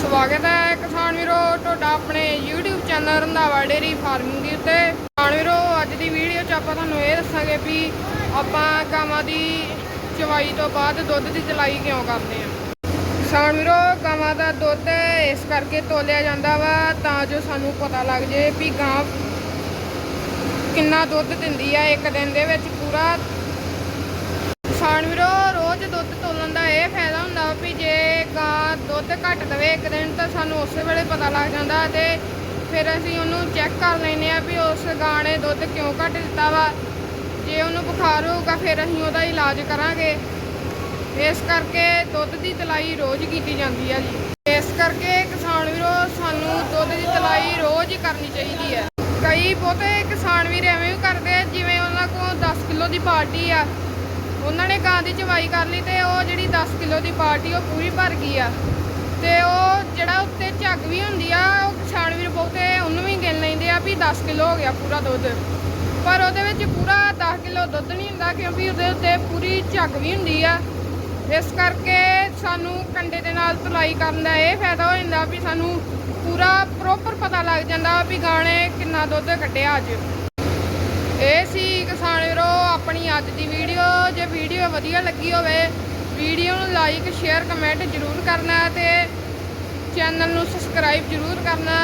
ਸਵਾਗਤ ਹੈ ਕਿਸਾਨ ਵੀਰੋ, ਤੁਹਾਡਾ ਆਪਣੇ YouTube channel Randhawa dairy farming ਦੇ ਉੱਤੇ। ਕਿਸਾਨ ਵੀਰੋ, ਅੱਜ ਦੀ ਵੀਡੀਓ 'ਚ ਆਪਾਂ ਤੁਹਾਨੂੰ ਇਹ ਦੱਸਾਂਗੇ ਵੀ ਆਪਾਂ ਗਾਵਾਂ ਦੀ ਚਵਾਈ ਤੋਂ ਬਾਅਦ ਦੁੱਧ ਦੀ ਚਲਾਈ ਕਿਉਂ ਕਰਦੇ ਹਾਂ। ਕਿਸਾਨ ਵੀਰੋ, ਗਾਵਾਂ ਦਾ ਦੁੱਧ ਇਸ ਕਰਕੇ ਤੋਲਿਆ ਜਾਂਦਾ ਵਾ ਤਾਂ ਜੋ ਸਾਨੂੰ ਪਤਾ ਲੱਗ ਜੇ ਵੀ ਗਾਂ ਕਿੰਨਾ ਦੁੱਧ ਦਿੰਦੀ ਆ ਇੱਕ ਦਿਨ ਦੇ ਵਿੱਚ ਪੂਰਾ। ਕਿਸਾਨ ਵੀਰੋ, ਰੋਜ਼ ਦੁੱਧ ਤੋਲਣ ਦਾ ਇਹ ਫਾਇਦਾ ਹੁੰਦਾ ਵੀ ਜੇ ਗਾਂ ਦੁੱਧ ਘੱਟ ਦੇਵੇ, ਇੱਕ ਦਿਨ ਤਾਂ ਸਾਨੂੰ ਉਸੇ ਵੇਲੇ ਪਤਾ ਲੱਗ ਜਾਂਦਾ ਤੇ ਫਿਰ ਅਸੀਂ ਉਹਨੂੰ ਚੈੱਕ ਕਰ ਲੈਂਦੇ ਆ ਵੀ ਉਸ ਗਾਂ ਨੇ ਦੁੱਧ ਕਿਉਂ ਘੱਟ ਦਿੱਤਾ ਵਾ। ਜੇ ਉਹਨੂੰ ਬੁਖਾਰ ਹੋਊਗਾ, ਫਿਰ ਅਸੀਂ ਉਹਦਾ ਇਲਾਜ ਕਰਾਂਗੇ। ਇਸ ਕਰਕੇ ਦੁੱਧ ਦੀ ਤਲਾਈ ਰੋਜ਼ ਕੀਤੀ ਜਾਂਦੀ ਆ ਜੀ। ਇਸ ਕਰਕੇ ਕਿਸਾਨ ਵੀਰੋ, ਸਾਨੂੰ ਦੁੱਧ ਦੀ ਤਲਾਈ ਰੋਜ਼ ਹੀ ਕਰਨੀ ਚਾਹੀਦੀ ਹੈ ਕਈ ਬਹੁਤੇ ਕਿਸਾਨ ਵੀਰ ਐਵੇਂ ਵੀ ਕਰਦੇ ਆ, ਜਿਵੇਂ ਉਹਨਾਂ ਕੋਲ 10 ਕਿਲੋ ਦੀ ਪਾਰਟੀ ਆ। ਉਹਨਾਂ ਨੇ ਗਾਂ ਦੀ ਚਵਾਈ ਕਰ ਲਈ ਤੇ ਉਹ ਜਿਹੜੀ 10 ਕਿਲੋ ਦੀ ਪਾਰਟੀ ਉਹ ਪੂਰੀ ਭਰ ਗਈ ਆ। ਤੇ ਉਹ ਜਿਹੜਾ ਉੱਤੇ ਝੱਗ ਵੀ ਹੁੰਦੀ ਆ, ਉਹ ਕਿਸਾਨ ਵੀਰ ਬਹੁਤੇ ਉਹਨੂੰ ਵੀ ਗਿਣ ਲੈਂਦੇ ਆ ਵੀ 10 ਕਿਲੋ ਹੋ ਗਿਆ ਪੂਰਾ ਦੁੱਧ। ਪਰ ਉਹਦੇ ਵਿੱਚ ਪੂਰਾ 10 ਕਿਲੋ ਦੁੱਧ ਨਹੀਂ ਹੁੰਦਾ ਕਿਉਂਕਿ ਉਹਦੇ ਉੱਤੇ ਪੂਰੀ ਝੱਗ ਵੀ ਹੁੰਦੀ ਆ। ਇਸ ਕਰਕੇ ਸਾਨੂੰ ਕੰਡੇ ਦੇ ਨਾਲ ਤੁਲਾਈ ਕਰਨ ਦਾ ਇਹ ਫਾਇਦਾ ਹੋ ਜਾਂਦਾ ਵੀ ਸਾਨੂੰ ਪੂਰਾ ਪ੍ਰੋਪਰ ਪਤਾ ਲੱਗ ਜਾਂਦਾ ਵੀ ਗਾਣੇ ਕਿੰਨਾ ਦੁੱਧ ਕੱਢਿਆ ਅੱਜ। ਇਹ ਸੀ ਕਿਸਾਨ ਵੀਰੋ ਆਪਣੀ ਅੱਜ ਦੀ ਵੀਡੀਓ ਜੇ ਵੀਡੀਓ ਵਧੀਆ ਲੱਗੀ ਹੋਵੇ ਵੀਡੀਓ ਨੂੰ ਲਾਈਕ ਸ਼ੇਅਰ ਕਮੈਂਟ ਜ਼ਰੂਰ ਕਰਨਾ ਤੇ ਚੈਨਲ ਨੂੰ ਸਬਸਕ੍ਰਾਈਬ ਜ਼ਰੂਰ ਕਰਨਾ।